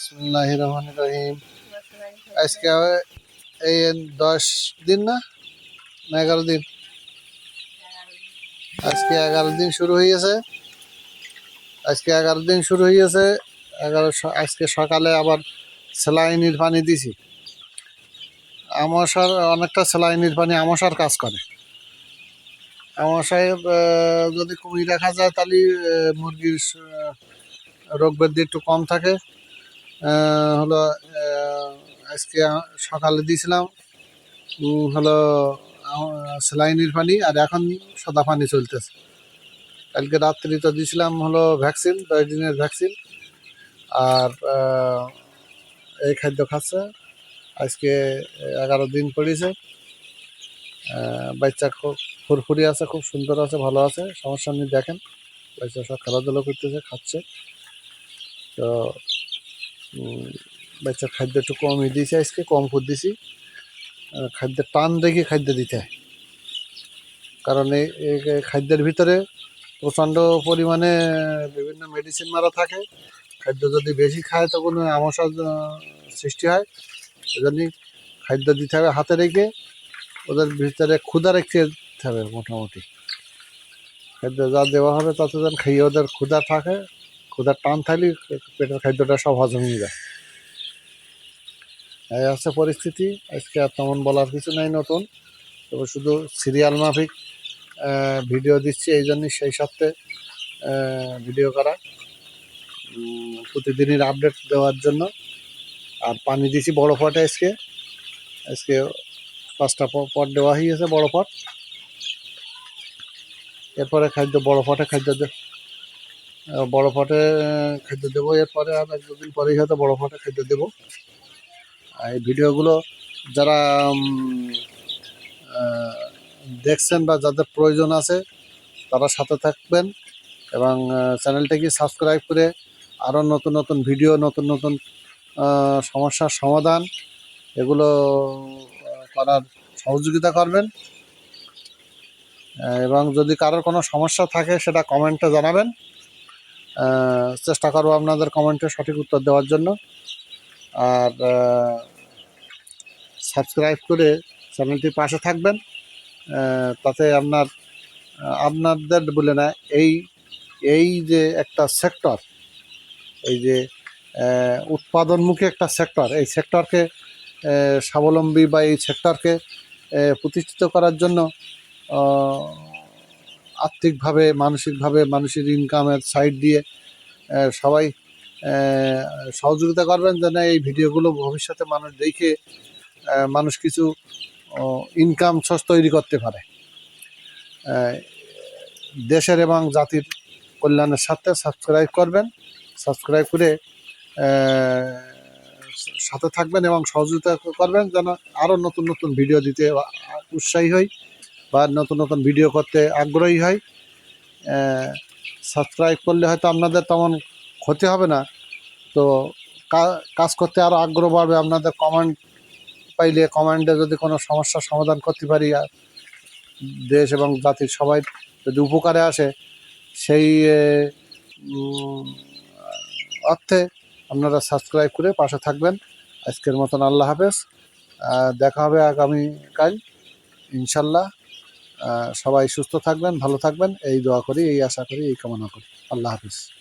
বিসমুল্লাহ রহমান রহিম আজকে এই দশ দিন না? না এগারো দিন। আজকে এগারো দিন শুরু হয়েছে আজকে এগারো দিন শুরু হয়েছে এগারো আজকে সকালে আবার স্যালাইনির পানি দিছি। আমাশার অনেকটা স্যালাইনির পানি আমাশার কাজ করে। আমাশায় যদি কমিয়ে রাখা যায় তাহলে মুরগির রোগ ব্যাধি একটু কম থাকে। হলো আজকে সকালে দিয়েছিলাম হলো স্যালাইনির পানি, আর এখন সাদা পানি চলতেছে। কালকে রাত্রি তো দিয়েছিলাম হলো ভ্যাকসিন দশ দিনের ভ্যাকসিন, আর এই খাদ্য খাচ্ছে। আজকে এগারো দিন পড়েছে। বাচ্চা খুব ফুরফুরি আছে, খুব সুন্দর আছে, ভালো আছে, সমস্যা নেই, দেখেন। বাচ্চা সব খেলাধুলো করতেছে, খাচ্ছে। তো বাচ্চার খাদ্য একটু কম কমই দিয়েছি আজকে কম করে দিছি। খাদ্যের টান রেখে খাদ্য দিতে হয়। কারণ এই খাদ্যের ভিতরে প্রচণ্ড পরিমাণে বিভিন্ন মেডিসিন মারা থাকে। খাদ্য যদি বেশি খায়, তখন আমসা সৃষ্টি হয়। এজন্যই খাদ্য দিতে হবে হাতে রেখে। ওদের ভিতরে ক্ষুধা রেখে দিতে হবে মোটামুটি। খাদ্য যা দেওয়া হবে, তত যেন খাইয়ে ওদের ক্ষুধা থাকে। ক্ষুধার টান থাকলে পেটের খাদ্যটা সব হজম হয়ে যায়। এই আছে পরিস্থিতি। আজকে আর তেমন বলার কিছু নাই নতুন। তবে শুধু সিরিয়াল মাফিক ভিডিও দিচ্ছি এই জন্যই সেই সাথে ভিডিও করা। প্রতিদিনের আপডেট দেওয়ার জন্য। আর পানি দিছি বড় পটে আজকে। আজকে পাঁচটা পট দেওয়া হয়েছে বড় পট। এরপরে খাদ্য, বড় পটে খাদ্য বড় পটে খাদ্য দেবো। এরপরে আর এক দুদিন পরেই হয়তো বড় পটে খাদ্য দেবো। আর এই ভিডিওগুলো যারা দেখছেন বা যাদের প্রয়োজন আছে, তারা সাথে থাকবেন এবং চ্যানেলটাকে সাবস্ক্রাইব করে আরও নতুন নতুন ভিডিও, নতুন নতুন সমস্যার সমাধান, এগুলো করার সহযোগিতা করবেন। এবং যদি কারোর কোনো সমস্যা থাকে, সেটা কমেন্টে জানাবেন। চেষ্টা করব আপনাদের কমেন্টে সঠিক উত্তর দেওয়ার জন্য। আর সাবস্ক্রাইব করে চ্যানেলটির পাশে থাকবেন। তাতে আপনার আপনাদের বলে না, এই এই যে একটা সেক্টর এই যে উৎপাদনমুখী একটা সেক্টর এই সেক্টরকে স্বাবলম্বী বা এই সেক্টরকে প্রতিষ্ঠিত করার জন্য আর্থিকভাবে মানসিকভাবে, মানুষের ইনকামের সাইড দিয়ে সবাই সহযোগিতা করবেন যেন এই ভিডিওগুলো ভবিষ্যতে মানুষ দেখে মানুষ কিছু ইনকাম সোর্স তৈরি করতে পারে। দেশের এবং জাতির কল্যাণের সাথে সাবস্ক্রাইব করবেন। সাবস্ক্রাইব করে সাথে থাকবেন এবং সহযোগিতা করবেন যেন আরও নতুন নতুন ভিডিও দিতে উৎসাহী হই। বা নতুন নতুন ভিডিও করতে আগ্রহী হয় সাবস্ক্রাইব করলে হয়তো আপনাদের তেমন ক্ষতি হবে না। তো কাজ করতে আরও আগ্রহ বাড়বে আপনাদের কমেন্ট পাইলে কমেন্টে যদি কোনো সমস্যার সমাধান করতে পারি দেশ এবং জাতির সবাই যদি উপকারে আসে, সেই অর্থে আপনারা সাবস্ক্রাইব করে পাশে থাকবেন। আজকের মতন আল্লাহ হাফেজ। দেখা হবে আগামী কাল ইনশাল্লাহ। সবাই সুস্থ থাকবেন, ভালো থাকবেন। এই দোয়া করি, এই আশা করি, এই কামনা করি। আল্লাহ হাফিজ।